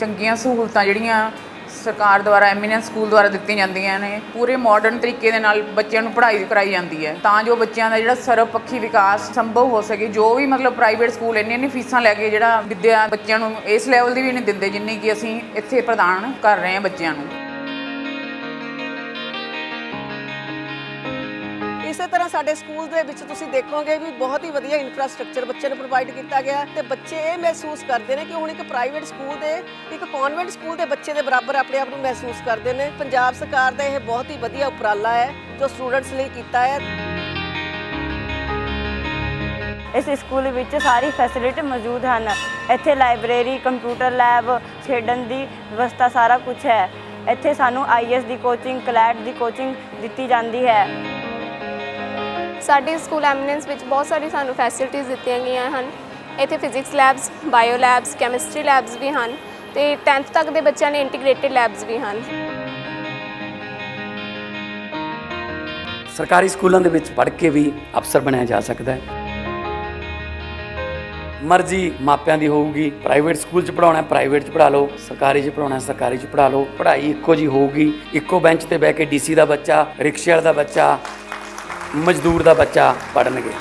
ਚੰਗੀਆਂ ਸਹੂਲਤਾਂ ਜਿਹੜੀਆਂ ਸਰਕਾਰ ਦੁਆਰਾ ਐਮੀਨੈਂਸ ਸਕੂਲ ਦੁਆਰਾ ਦਿੱਤੀਆਂ ਜਾਂਦੀਆਂ ਨੇ, ਪੂਰੇ ਮਾਡਰਨ ਤਰੀਕੇ ਦੇ ਨਾਲ ਬੱਚਿਆਂ ਨੂੰ ਪੜ੍ਹਾਈ ਕਰਾਈ ਜਾਂਦੀ ਹੈ। ਤਾਂ ਜੋ ਬੱਚਿਆਂ ਦਾ ਜਿਹੜਾ ਸਰਵਪੱਖੀ ਵਿਕਾਸ ਸੰਭਵ ਹੋ ਸਕੇ, ਜੋ ਵੀ ਮਤਲਬ ਪ੍ਰਾਈਵੇਟ ਸਕੂਲ ਇੰਨੀਆਂ ਇੰਨੀ ਫੀਸਾਂ ਲੈ ਕੇ ਜਿਹੜਾ ਵਿੱਦਿਆ ਬੱਚਿਆਂ ਨੂੰ ਇਸ ਲੈਵਲ ਦੀ ਵੀ ਨਹੀਂ ਦਿੰਦੇ ਜਿੰਨੀ ਕਿ ਅਸੀਂ ਇੱਥੇ ਪ੍ਰਦਾਨ ਕਰ ਰਹੇ ਹਾਂ ਬੱਚਿਆਂ ਨੂੰ। ਇਸੇ ਤਰ੍ਹਾਂ ਸਾਡੇ ਸਕੂਲ ਦੇ ਵਿੱਚ ਤੁਸੀਂ ਦੇਖੋਗੇ ਵੀ ਬਹੁਤ ਹੀ ਵਧੀਆ ਇਨਫਰਾਸਟ੍ਰਕਚਰ ਬੱਚਿਆਂ ਨੂੰ ਪ੍ਰੋਵਾਈਡ ਕੀਤਾ ਗਿਆ ਹੈ ਤੇ ਬੱਚੇ ਇਹ ਮਹਿਸੂਸ ਕਰਦੇ ਨੇ ਕਿ ਹੁਣ ਇੱਕ ਪ੍ਰਾਈਵੇਟ ਸਕੂਲ ਦੇ, ਇੱਕ ਕਨਵੈਂਟ ਸਕੂਲ ਦੇ ਬੱਚੇ ਦੇ ਬਰਾਬਰ ਆਪਣੇ ਆਪ ਨੂੰ ਮਹਿਸੂਸ ਕਰਦੇ ਨੇ। ਪੰਜਾਬ ਸਰਕਾਰ ਦਾ ਇਹ ਬਹੁਤ ਹੀ ਵਧੀਆ ਉਪਰਾਲਾ ਹੈ, ਜੋ ਸਟੂਡੈਂਟਸ ਲਈ ਕੀਤਾ ਹੈ। ਇਸ ਸਕੂਲ ਵਿੱਚ ਸਾਰੀ ਫੈਸਿਲਿਟੀ ਮੌਜੂਦ ਹਨ। ਇੱਥੇ ਲਾਇਬ੍ਰੇਰੀ ਕੰਪਿਊਟਰ ਲੈਬ ਖੇਡਣ ਦੀ ਵਿਵਸਥਾ ਸਾਰਾ ਕੁਝ ਹੈ। ਇੱਥੇ ਸਾਨੂੰ ਆਈਐਸ ਦੀ ਕੋਚਿੰਗ ਕਲੈਟ ਦੀ ਕੋਚਿੰਗ ਦਿੱਤੀ ਜਾਂਦੀ ਹੈ। ਸਾਡੇ ਸਕੂਲ ਐਮੀਨੈਂਸ ਵਿੱਚ ਬਹੁਤ ਸਾਰੀ ਸਾਨੂੰ ਫੈਸਿਲਿਟੀਆਂ ਦਿੱਤੀਆਂ ਗਈਆਂ ਹਨ। ਇੱਥੇ physics labs bio labs chemistry labs ਵੀ ਹਨ ਤੇ 10th ਤੱਕ ਦੇ ਬੱਚਿਆਂ ਲਈ ਇੰਟੀਗ੍ਰੇਟਿਡ ਲੈਬਸ ਵੀ ਹਨ। ਸਰਕਾਰੀ ਸਕੂਲਾਂ ਦੇ ਵਿੱਚ ਪੜ੍ਹ ਕੇ ਵੀ ਅਫਸਰ ਬਣਿਆ ਜਾ ਸਕਦਾ ਹੈ। ਮਰਜ਼ੀ ਮਾਪਿਆਂ ਦੀ ਹੋਊਗੀ ਪ੍ਰਾਈਵੇਟ ਸਕੂਲ 'ਚ ਪੜਾਉਣਾ ਪ੍ਰਾਈਵੇਟ 'ਚ ਪੜਾ ਲਓ, ਸਰਕਾਰੀ 'ਚ ਪੜਾਉਣਾ ਸਰਕਾਰੀ 'ਚ ਪੜਾ ਲਓ, ਪੜ੍ਹਾਈ ਇੱਕੋ ਜੀ ਹੋਊਗੀ, ਇੱਕੋ ਬੈਂਚ ਤੇ ਬਹਿ ਕੇ ਡੀਸੀ ਦਾ ਬੱਚਾ ਰਿਕਸ਼ੇ ਵਾਲੇ ਦਾ ਬੱਚਾ ਮਜ਼ਦੂਰ ਦਾ ਬੱਚਾ ਪੜਨਗੇ